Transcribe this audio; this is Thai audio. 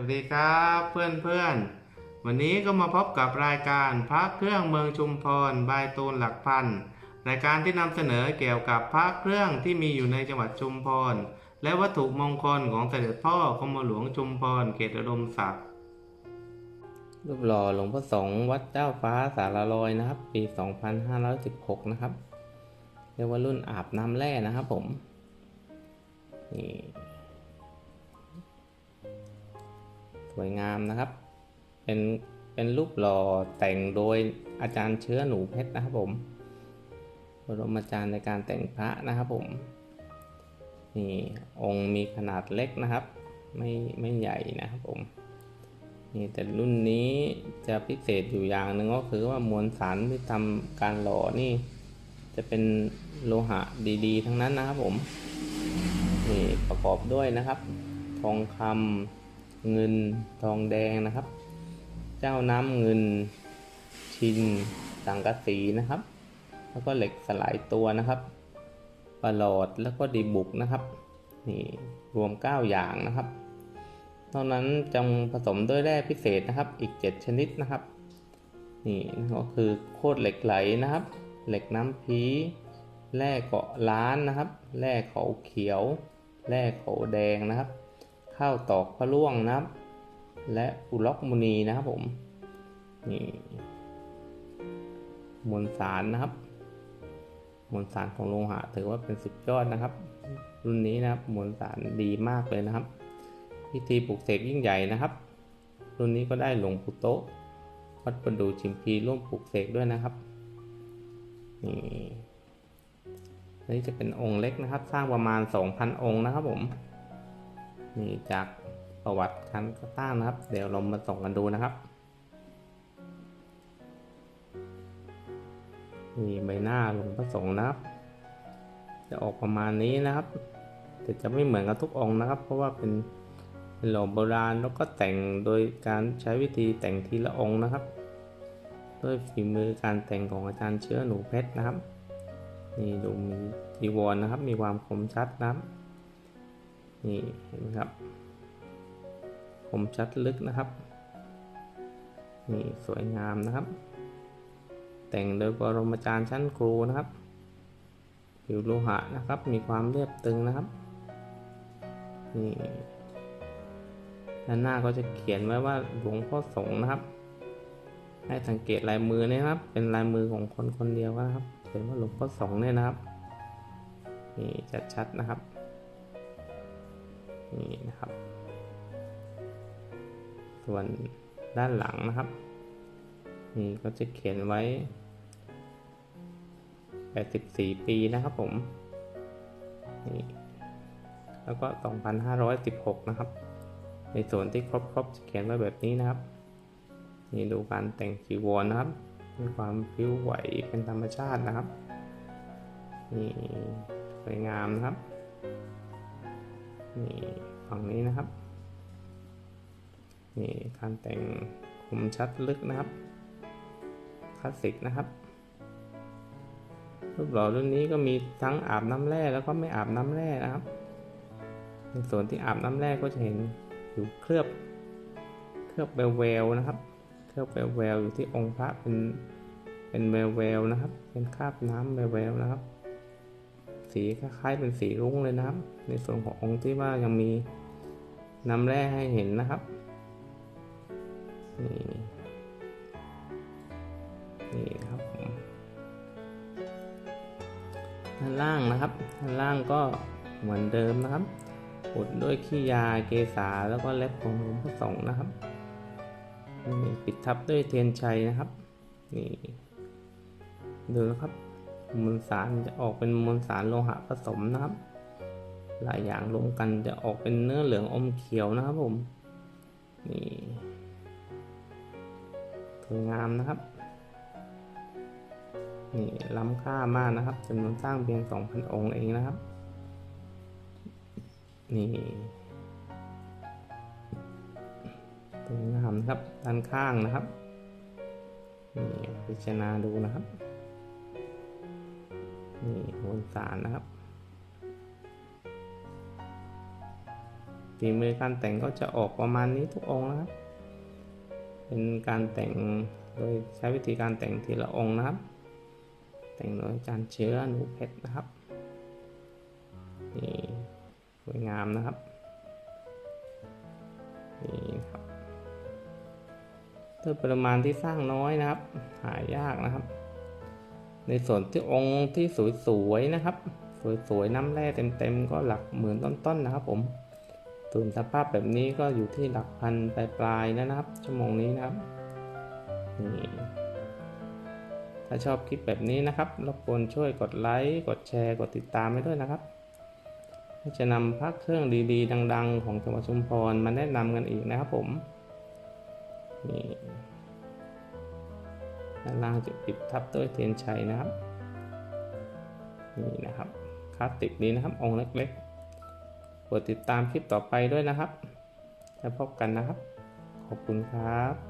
วัสดีครับเพื่อนเพื่อนวันนี้ก็มาพบกับรายการพระเครื่องเมืองชุมพรบายตูนหลักพันรายการที่นำเสนอเกี่ยวกับพระเครื่องที่มีอยู่ในจังหวัดชุมพร และวัตถุมงคลของเสด็จพ่อกรมหลวงชุมพรเขตอุดมศักดิ์รูปหล่อหลวงพ่อสงฆ์วัดเจ้าฟ้าสารลอยนะครับ ปี 2516 นะครับเรียกว่ารุ่นอาบน้ำแร่นะครับผมนี่ วยงามนะครับ เป็นเป็นรูปหล่อแต่งโดยอาจารย์เชื้อหนูเพชรนะครับผมบรมอาจารย์ในการแต่งพระนะครับผมนี่องค์มีขนาดเล็กนะครับ ไม่ไม่ใหญ่นะครับผมนี่แต่รุ่นนี้จะพิเศษอยู่อย่างหนึ่งก็คือว่ามวลสารที่ทำการหล่อนี่ จะเป็นโลหะดีๆ ทั้งนั้นนะครับผมนี่ประกอบด้วยนะครับ ทองคำ เงินทองแดงนะครับ เจ้าน้ำเงินชินสังกะสีนะครับ แล้วก็เหล็กสลายตัวนะครับประหลอดแล้วก็ดีบุกนะครับนี่รวม 9 อย่างนะครับนอกนั้นจงผสมด้วยแร่พิเศษนะครับ อีก 7 ชนิดนะครับนี่ก็คือโคตรเหล็กไหลนะครับ เหล็กน้ำพีแร่เกาะล้านนะครับแร่เขาเขียวแร่เขาแดงนะครับ ข้าวตอกพระล่วงนะครับ และอุล็อกมุนีนะครับผม นี่มวลสารนะครับ มวลสารของโลหะถือว่าเป็นสุดยอดนะครับ รุ่นนี้นะครับมวลสารดีมากเลยนะครับ พิธีปลุกเสกยิ่งใหญ่นะครับ รุ่นนี้ก็ได้หลวงปู่โตะวัดประดูชิมพีร่วมปลุกเสกด้วยนะครับนี่นนี้จะเป็นองค์เล็กนะครับ สร้างประมาณ 2,000 องค์นะครับผม นี่จากประวัติการก่อตั้งนะครับ เดี๋ยวเรามาส่งกันดูนะครับนี่ใบหน้าหลวงพระสงฆ์นะครับ จะออกประมาณนี้นะครับ แต่จะไม่เหมือนกับทุกองค์นะครับ เพราะว่าเป็นหล่อโบราณแล้วก็แต่งโดยการใช้วิธีแต่งทีละองค์นะครับ ด้วยฝีมือการแต่งของอาจารย์เชื้อหนูเพชรนะครับ นี่ดูมีจีวรนะครับ มีความคมชัดนะครับ นี่เห็นไหมครับคมชัดลึกนะครับ นี่สวยงามนะครับ แต่งโดยปรมาจารย์ชั้นครูนะครับผิวโลหะนะครับ มีความเรียบตึงนะครับ นี่ด้านหน้าก็จะเขียนไว้ว่าหลวงพ่อสงฆ์นะครับ ให้สังเกตลายมือนะครับ เป็นลายมือของคนคนเดียวนะครับเขียนว่าหลวงพ่อสงฆ์เนี่ยนะครับ นี่จะชัดนะครับ นี่นะครับ ส่วนด้านหลังนะครับ นี่ก็จะเขียนไว้ 84 ปีนะครับผม นี่ แล้วก็ 2516 นะครับ ในส่วนที่ครบๆจะเขียนไว้แบบนี้นะครับ นี่ดูการแต่งจีวรนะครับ มีความผิวไหวเป็นธรรมชาตินะครับ นี่สวยงามนะครับ นี่ฝั่งนี้นะครับ นี่การแต่งคมชัดลึกนะครับ คลาสสิกนะครับ รูปหล่อรุ่นนี้ก็มีทั้งอาบน้ำแร่แล้วก็ไม่อาบน้ำแร่นะครับ ในส่วนที่อาบน้ำแร่ก็จะเห็นอยู่เคลือบ เคลือบแววววๆนะครับ เคลือบแววววๆอยู่ที่องค์พระเป็นเป็นแววววๆนะครับ เป็นคราบน้ำแววแววๆนะครับ สีคล้ายๆเป็นสีรุ้งเลยนะครับ ในส่วนขององค์ที่ว่ายังมีน้ำแร่ให้เห็นนะครับนี่นี่นะครับด้านล่างนะครับด้านล่างก็เหมือนเดิมนะครับอุดด้วยขี้ยาเกสาแล้วก็เล็บของหลวงพ่อสงนะครับนี่ปิดทับด้วยเทียนชัยนะครับนี่ดูนะครับ มวลสารจะออกเป็นมวลสารโลหะผสมนะครับ หลายอย่างรวมกันจะออกเป็นเนื้อเหลืองอมเขียวนะครับผม นี่สวยงามนะครับ นี่ล้ำค่ามากนะครับจำนวนสร้างเพียง 2,000 องค์เองนะครับ นี่สวยงามนะครับด้านข้างนะครับนี่พิจารณาดูนะครับ นี่มวลสารนะครับฝีมือการแต่งก็จะออกประมาณนี้ทุกองนะครับ เป็นการแต่งโดยใช้วิธีการแต่งทีละองค์นะครับ แต่งโดยอาจารเชื้อหนูเพชรนะครับ นี่สวยงามนะครับ นี่นะครับด้วยปริมาณที่สร้างน้อยนะครับ หายากนะครับ ในส่วนที่องค์ที่สวยๆนะครับ สวยๆน้ำแร่เต็มๆก็หลักหมื่นต้นๆนะครับ ผมส่วนสภาพแบบนี้ก็อยู่ที่หลักพันปลายๆนะครับ ชั่วโมงนี้นะครับนี่ถ้าชอบคลิปแบบนี้นะครับรบกวนช่วยกดไลค์กดแชร์กดติดตามให้ด้วยนะครับจะนำพักเครื่องดีๆ ดัง ๆ ของจังหวัดชุมพรมาแนะนำกันอีกนะครับผมนี่ ด้านล่างจะปิดทับด้วยเทียนชัยนะครับนี่นะครับคลาสติกนี้นะครับ องค์เล็กๆกดติดตามคลิปต่อไปด้วยนะครับ แล้วพบกันนะครับ ขอบคุณครับ